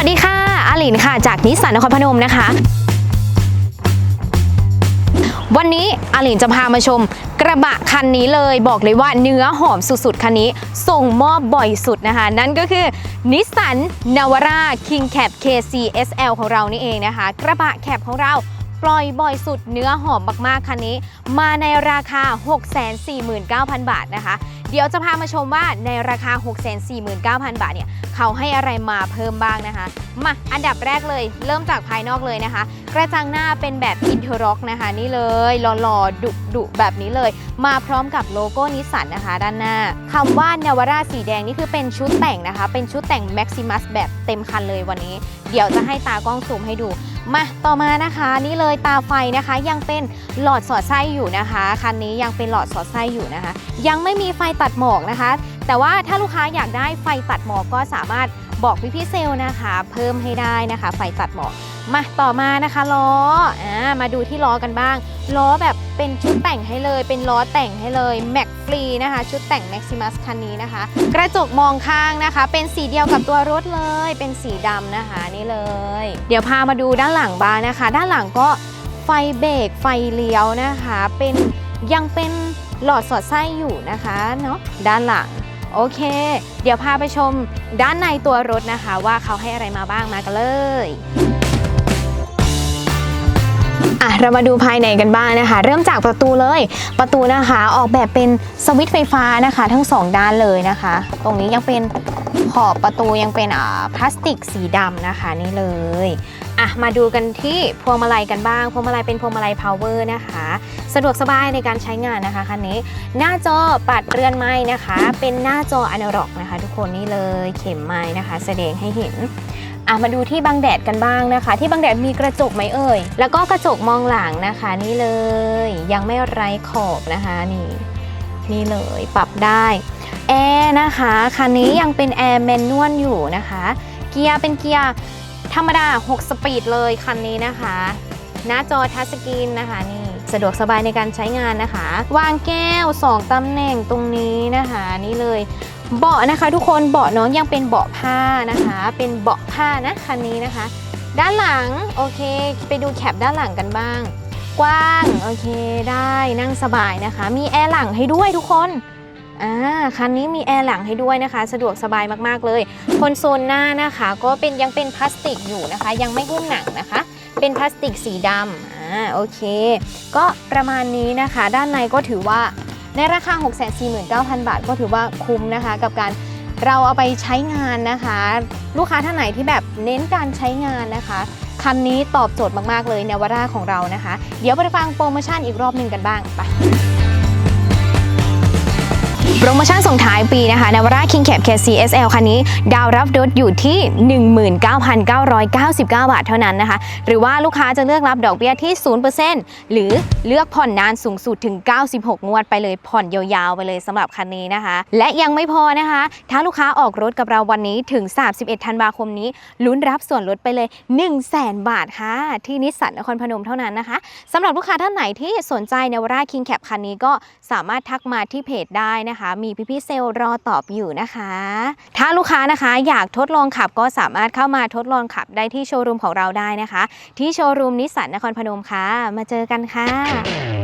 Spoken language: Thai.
วัสดีค่ะ อาลินค่ะ จากนิสสันนครพนมนะคะ วันนี้อาลินจะพามาชมกระบะคันนี้เลยบอกเลยว่าเนื้อหอมสุดๆ คันนี้ส่งมอบบ่อยสุดนะคะ นั่นก็คือนิสสันนาวาร่าคิงแคป KCSL ของเรานี่เองนะคะ กระบะแคบของเรา ปล่อยบ่อยสุดเนื้อหอมมากๆคันนี้ มาในราคา 649,000 บาทนะคะ เดี๋ยวจะพามาชมว่าในราคา 649,000 บาทเนี่ยเขาให้อะไรมาเพิ่มบ้างนะคะ มาอันดับแรกเลย เริ่มจากภายนอกเลยนะคะ กระจังหน้าเป็นแบบอินเทอร์ร็อกนะคะ นี่เลยหล่อๆดุดุแบบนี้เลย มาพร้อมกับโลโก้นิสสันนะคะ ด้านหน้าคำว่านาวาร่าสีแดงนี่คือเป็นชุดแต่งนะคะ เป็นชุดแต่ง Maximus แบบเต็มคันเลยวันนี้ เดี๋ยวจะให้ตากล้องซูมให้ดู มาต่อมานะคะนี่เลยตาไฟนะคะ ยังเป็นหลอดสอดไส้อยู่นะคะคันนี้ยังเป็นหลอดสอดไส้อยู่นะคะ ยังไม่มีไฟตัดหมอกนะคะ แต่ว่าถ้าลูกค้าอยากได้ไฟตัดหมอกก็สามารถ บอกพี่พี่ๆเซลนะคะ เพิ่มให้ได้นะคะไฟตัดหมอกมาต่อมานะคะล้ออ่ามาดูที่ล้อกันบ้าง ล้อแบบเป็นชุดแต่งให้เลย เป็นล้อแต่งให้เลยแม็กฟรีนะคะ ชุดแต่ง Maximus คันนี้นะคะ กระจกมองข้างนะคะ เป็นสีเดียวกับตัวรถเลย เป็นสีดำนะคะนี่เลย เดี๋ยวพามาดูด้านหลังบ้างนะคะ ด้านหลังก็ไฟเบรกไฟเลี้ยวนะคะ เป็นยังเป็นหลอดสอดไส้อยู่นะคะเนาะด้านหลัง โอเค เดี๋ยวพาไปชมด้านในตัวรถนะคะ ว่าเขาให้อะไรมาบ้างมากันเลยอะเรามาดูภายในกันบ้างนะคะ เริ่มจากประตูเลย ประตูนะคะออกแบบเป็นสวิตช์ไฟฟ้านะคะ ทั้งสองด้านเลยนะคะ ตรงนี้ยังเป็นขอบประตูยังเป็นอ่าพลาสติกสีดำนะคะนี่เลย อะมาดูกันที่พวงมาลัยกันบ้าง พวงมาลัยเป็นพวงมาลัย power นะคะ สะดวกสบายในการใช้งานนะคะคันนี้ หน้าจอปัดเรือนไม้นะคะ เป็นหน้าจออนาล็อกนะคะ ทุกคนนี่เลยเข็มไม้นะคะ แสดงให้เห็นอะมาดูที่บังแดดกันบ้างนะคะ ที่บังแดดมีกระจกไหมเอ่ย แล้วก็กระจกมองหลังนะคะนี่เลย ยังไม่ไร้ขอบนะคะนี่นี่เลยปรับได้แอร์นะคะคันนี้ยังเป็นแอร์แมนนวลอยู่นะคะ เกียร์เป็นเกียร์ รรมดา 6 สปีดเลยคันนี้นะคะ หน้าจอทัชสกรีนนะคะนี่สะดวกสบายในการใช้งานนะคะ วางแก้ว 2ตำแหน่งตรงนี้นะคะ นี่เลยเบาะนะคะ ทุกคนเบาะน้องยังเป็นเบาะผ้านะคะ เป็นเบาะผ้านะคันนี้นะคะ ด้านหลังโอเค ไปดูแคปด้านหลังกันบ้าง กว้างโอเคได้นั่งสบายนะคะ มีแอร์หลังให้ด้วยทุกคน อ่าคันนี้มีแอร์หลังให้ด้วยนะคะ สะดวกสบายมากๆเลยคอนโซลหน้านะคะ ก็เป็นยังเป็นพลาสติกอยู่นะคะ ยังไม่หุ้มหนังนะคะ เป็นพลาสติกสีดำอ่าโอเค ก็ประมาณนี้นะคะ ด้านในก็ถือว่าในราคา 649,000 บาท ก็ถือว่าคุ้มนะคะ กับการเราเอาไปใช้งานนะคะ ลูกค้าท่านไหนที่แบบเน้นการใช้งานนะคะคันนี้ตอบโจทย์มากๆเลยเนวาร่าของเรานะคะ เดี๋ยวไปฟังโปรโมชั่นอีกรอบหนึ่งกันบ้างไป โปรโมชั่นส่งท้ายปีนะคะนาวาร่า King Cab KCSL คันนี้ ดาวรับรถอยู่ที่ 19,999 บาทเท่านั้นนะคะ หรือว่าลูกค้าจะเลือกรับดอกเบี้ยที่ 0%หรือเลือกผ่อนนานสูงสุดถึง 96 งวดไปเลยผ่อนยาวๆ ไปเลยสำหรับคันนี้นะคะ และยังไม่พอนะคะ ถ้าลูกค้าออกรถกับเราวันนี้ถึง 31 ธันวาคมนี้ลุ้นรับส่วนลดไปเลย 1 0 0 0 0แบาทค่ะ ที่นิสสันนครพนมเท่านั้นนะคะสำหรับลูกค้าท่านไหนที่สนใจนวาร่า King Cab คันนี้ก็สามารถทักมาที่เพจได้นะคะมีพี่ๆเซลล์รอตอบอยู่นะคะ ถ้าลูกค้านะคะอยากทดลองขับก็สามารถเข้ามาทดลองขับได้ที่โชว์รูมของเราได้นะคะ ที่โชว์รูมนิสสันนครพนมค่ะ มาเจอกันค่ะ